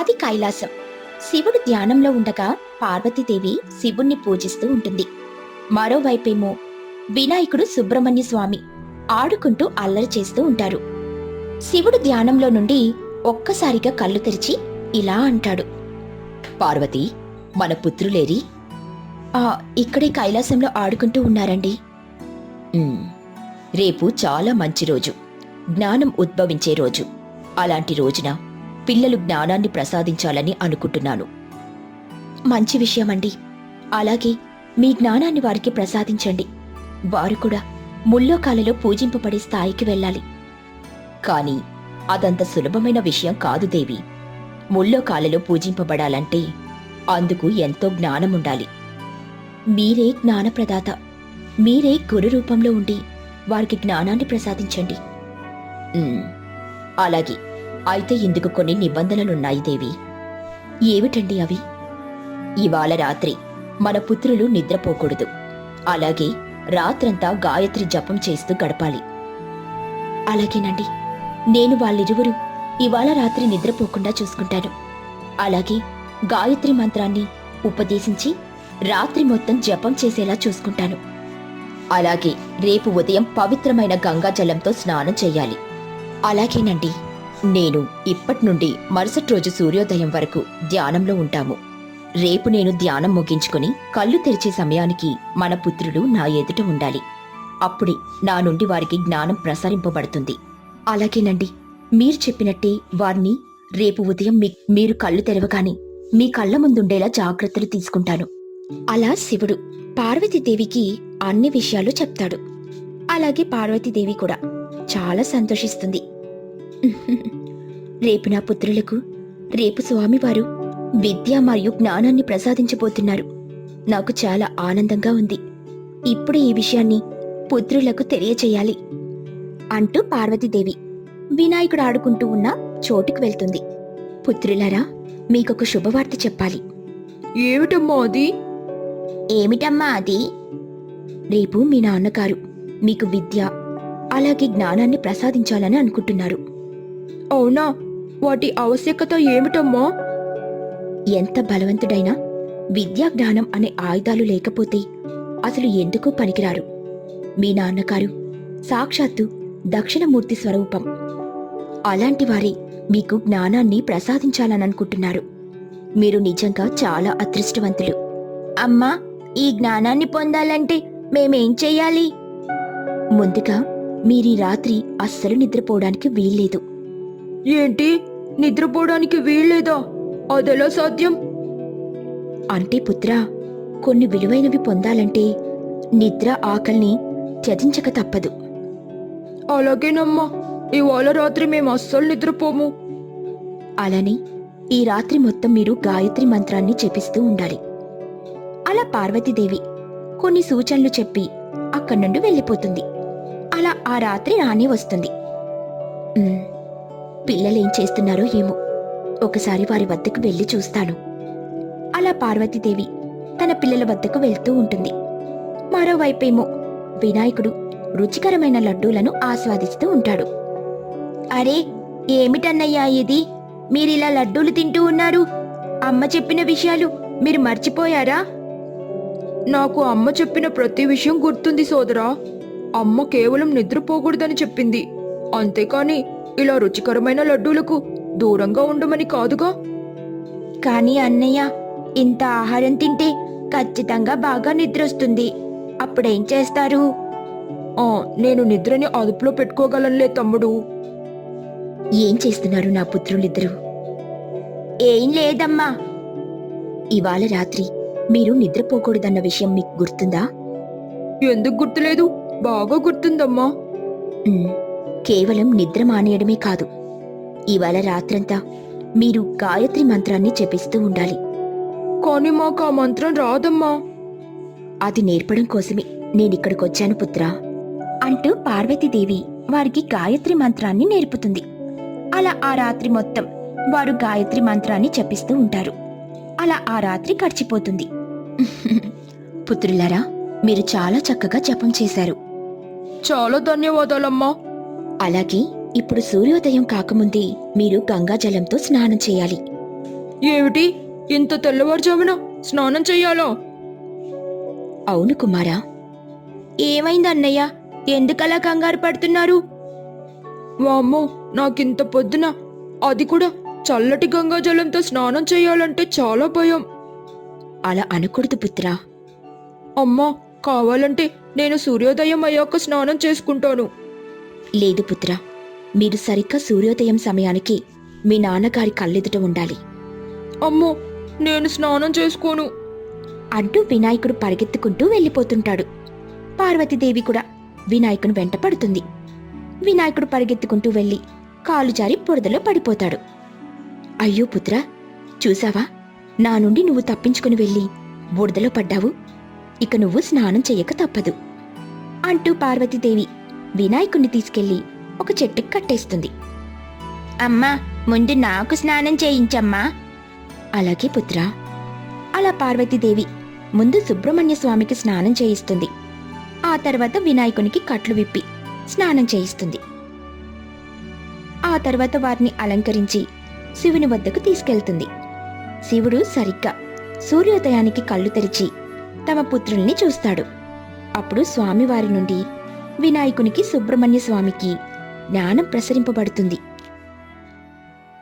అది కైలాసం. శివుడు ధ్యానంలో ఉండగా పార్వతీదేవి శివుణ్ణి పూజిస్తూ ఉంటుంది. మరోవైపేమో వినాయకుడు సుబ్రహ్మణ్య స్వామి ఆడుకుంటూ అల్లరి చేస్తూ ఉంటారు. శివుడు ధ్యానంలో నుండి ఒక్కసారిగా కళ్ళు తెరిచి ఇలా అంటాడు. పార్వతి మన పుత్రులేరి? ఆ ఇక్కడే కైలాసంలో ఆడుకుంటూ ఉన్నారండి. రేపు చాలా మంచి రోజు. జ్ఞానం ఉద్భవించే రోజు. అలాంటి రోజున? పిల్లలు జ్ఞానాన్ని ప్రసాదించాలని అనుకుంటున్నాను. మంచి విషయమండి. అలాగే మీ జ్ఞానాన్ని వారికి ప్రసాదించండి. వారు కూడా ముల్లోకాలలో పూజింపబడే స్థాయికి వెళ్ళాలి. కాని అదంత సులభమైన విషయం కాదు దేవి. ముల్లోకాలలో పూజింపబడాలంటే అందుకు ఎంతో జ్ఞానముండాలి. మీరే జ్ఞానప్రదాత. మీరే గురు రూపంలో ఉండి వారికి జ్ఞానాన్ని ప్రసాదించండి. అలాగే అయితే ఇందుకు కొన్ని నిబంధనలున్నాయి దేవి. ఏమిటండి అవి? ఇవాళ రాత్రి మన పుత్రులు నిద్రపోకూడదు. అలాగే రాత్రంతా గాయత్రి జపం చేస్తూ గడపాలి. అలాగేనండి. నేను వాళ్ళిరువురు ఇవాళ రాత్రి నిద్రపోకుండా చూసుకుంటాను. అలాగే గాయత్రి మంత్రాన్ని ఉపదేశించి రాత్రి మొత్తం జపం చేసేలా చూసుకుంటాను. అలాగే రేపు ఉదయం పవిత్రమైన గంగాజలంతో స్నానం చేయాలి. అలాగేనండి. నేను ఇప్పటి నుండి మరుసటి రోజు సూర్యోదయం వరకు ధ్యానంలో ఉంటాము. రేపు నేను ధ్యానం ముగించుకుని కళ్ళు తెరిచే సమయానికి మన పుత్రుడు నా ఎదుట ఉండాలి. అప్పుడే నా నుండి వారికి జ్ఞానం ప్రసరింపబడుతుంది. అలాగేనండి మీరు చెప్పినట్టే వారిని రేపు ఉదయం మీ మీరు కళ్ళు తెరవగానే మీ కళ్ళ ముందుండేలా జాగ్రత్తలు తీసుకుంటాను. అలా శివుడు పార్వతీదేవికి అన్ని విషయాలు చెప్తాడు. అలాగే పార్వతీదేవి కూడా చాలా సంతోషిస్తుంది. రేపు నా పుత్రులకు రేపు స్వామివారు విద్య మరియు జ్ఞానాన్ని ప్రసాదించబోతున్నారు. నాకు చాలా ఆనందంగా ఉంది. ఇప్పుడు ఈ విషయాన్ని పుత్రులకు తెలియచేయాలి అంటూ పార్వతీదేవి వినాయకుడు ఆడుకుంటూ ఉన్న చోటుకు వెళ్తుంది. పుత్రులారా మీకొక శుభవార్త చెప్పాలి. ఏమిటమ్మా అది? ఏమిటమ్మా అది? రేపు మీ నాన్నగారు మీకు విద్య అలాగే జ్ఞానాన్ని ప్రసాదించాలని అనుకుంటున్నారు. అవునా? వాటి ఆవశ్యకత ఏమిటమ్మా? ఎంత బలవంతుడైనా విద్యా జ్ఞానం అనే ఆయుధాలు లేకపోతే అసలు ఎందుకు పనికిరారు? మీ నాన్నగారు సాక్షాత్తు దక్షిణమూర్తి స్వరూపం. అలాంటి వారే మీకు జ్ఞానాన్ని ప్రసాదించాలననుకుంటున్నారు. మీరు నిజంగా చాలా అదృష్టవంతులు. అమ్మా ఈ జ్ఞానాన్ని పొందాలంటే మేమేం చెయ్యాలి ముందుగా మీరీ రాత్రి అస్సలు నిద్రపోవడానికి వీల్లేదు. ఏంటి? నిద్రపోవడానికి వీల్లేదా? అదెలా సాధ్యం? అంటే పుత్రా కొన్ని విలువైనవి పొందాలంటే నిద్ర ఆకల్ని త్యజించక తప్పదు. అలాగేనమ్మా ఇవాళ రాత్రి మేము అస్సలు నిద్రపోము. అలానే ఈ రాత్రి మొత్తం మీరు గాయత్రి మంత్రాన్ని జపిస్తూ ఉండాలి. అలా పార్వతీదేవి కొన్ని సూచనలు చెప్పి అక్కడి నుండి వెళ్ళిపోతుంది. అలా ఆ రాత్రి రానే వస్తుంది. పిల్లలేం చేస్తున్నారో ఏమో. ఒకసారి వారి వద్దకు వెళ్ళి చూస్తాను. అలా పార్వతీదేవి తన పిల్లల వద్దకు వెళ్తూ ఉంటుంది. మరోవైపేమో వినాయకుడు రుచికరమైన లడ్డూలను ఆస్వాదిస్తూ ఉంటాడు. అరే ఏమిటన్నయ్యా ఇది? మీరిలా లడ్డూలు తింటూ ఉన్నారు? అమ్మ చెప్పిన విషయాలు మీరు మర్చిపోయారా? నాకు అమ్మ చెప్పిన ప్రతి విషయం గుర్తుంది సోదరా. అమ్మ కేవలం నిద్రపోకూడదని చెప్పింది. అంతేకాని ఇలా రుచికరమైన లడ్డూలకు దూరంగా ఉండమని కాదుగా? కానీ అన్నయ్య ఇంత ఆహారం తింటే ఖచ్చితంగా బాగా నిద్రొస్తుంది. అప్పుడేం చేస్తారు? ఆ నేను నిద్రని అదుపులో పెట్టుకోగలనులే తమ్ముడు. ఏం చేస్తున్నారు నా పుత్రులిద్దరూ? ఏం లేదమ్మా. ఇవాళ రాత్రి మీరు నిద్రపోకూడదన్న విషయం మీకు గుర్తుందా? ఎందుకు గుర్తులేదు? బాగా గుర్తుందమ్మా. ఉమ్, కేవలం నిద్ర మానేయడమే కాదు. ఇవాళ రాత్రంతా మీరు గాయత్రి మంత్రాన్ని జపిస్తూ ఉండాలి. కానీ మాకు ఆ మంత్రం రాదమ్మా. అది నేర్పడం కోసమే నేనిక్కడికొచ్చాను పుత్రా. అంటూ పార్వతీదేవి వారికి గాయత్రి మంత్రాన్ని నేర్పుతుంది. అలా ఆ రాత్రి మొత్తం వారు గాయత్రి మంత్రాన్ని జపిస్తూ ఉంటారు. అలా ఆ రాత్రి గడిచిపోతుంది. పుత్రులారా మీరు చాలా చక్కగా జపం చేశారు. చాలా ధన్యవాదాలమ్మా. అలాగే ఇప్పుడు సూర్యోదయం కాకముందే మీరు గంగా జలంతో స్నానం చేయాలి. ఏమిటి? ఇంత తెల్లవారుజామున స్నానం చెయ్యాలా? అవును కుమారా. ఏమైంది అన్నయ్య ఎందుకలా కంగారు పడుతున్నారు? వామ్మో నాకింత పొద్దున అది కూడా చల్లటి గంగాజలంతో స్నానం చేయాలంటే చాలా భయం. అలా అనకూడదు పుత్రా. అమ్మా కావాలంటే నేను సూర్యోదయం అయ్యాక స్నానం చేసుకుంటాను. లేదు పుత్రా మీరు సరిగ్గా సూర్యోదయం సమయానికి మీ నాన్నగారి కళ్ళెదుట ఉండాలి. అమ్మో నేను స్నానం చేసుకోను. అంటూ వినాయకుడు పరిగెత్తుకుంటూ వెళ్ళిపోతుంటాడు. పార్వతీదేవి కూడా వినాయకుని వెంట పడుతుంది. వినాయకుడు పరిగెత్తుకుంటూ వెళ్ళి కాలు జారి బురదలో పడిపోతాడు. అయ్యో పుత్ర చూసావా? నా నుండి నువ్వు తప్పించుకుని వెళ్ళి బురదలో పడ్డావు. ఇక నువ్వు స్నానం చెయ్యక తప్పదు. అంటూ పార్వతీదేవి వినాయకుణ్ణి తీసుకెళ్ళి ఒక చెట్టుకి కట్టేస్తుంది. అమ్మా ముందు నాకు స్నానం చేయించమ్మా. అలాగే పుత్ర. అలా పార్వతీదేవి ముందు సుబ్రహ్మణ్య స్వామికి స్నానం చేయిస్తుంది. ఆ తర్వాత వినాయకునికి కట్లు విప్పి స్నానం చేయిస్తుంది. ఆ తర్వాత వారిని అలంకరించి శివుని వద్దకు తీసుకెళ్తుంది. శివుడు సరిగ్గా సూర్యోదయానికి కళ్ళు తెరిచి తమ పుత్రుల్ని చూస్తాడు. అప్పుడు స్వామివారి నుండి వినాయకునికి సుబ్రహ్మణ్య స్వామికి జ్ఞానం ప్రసరింపబడుతుంది.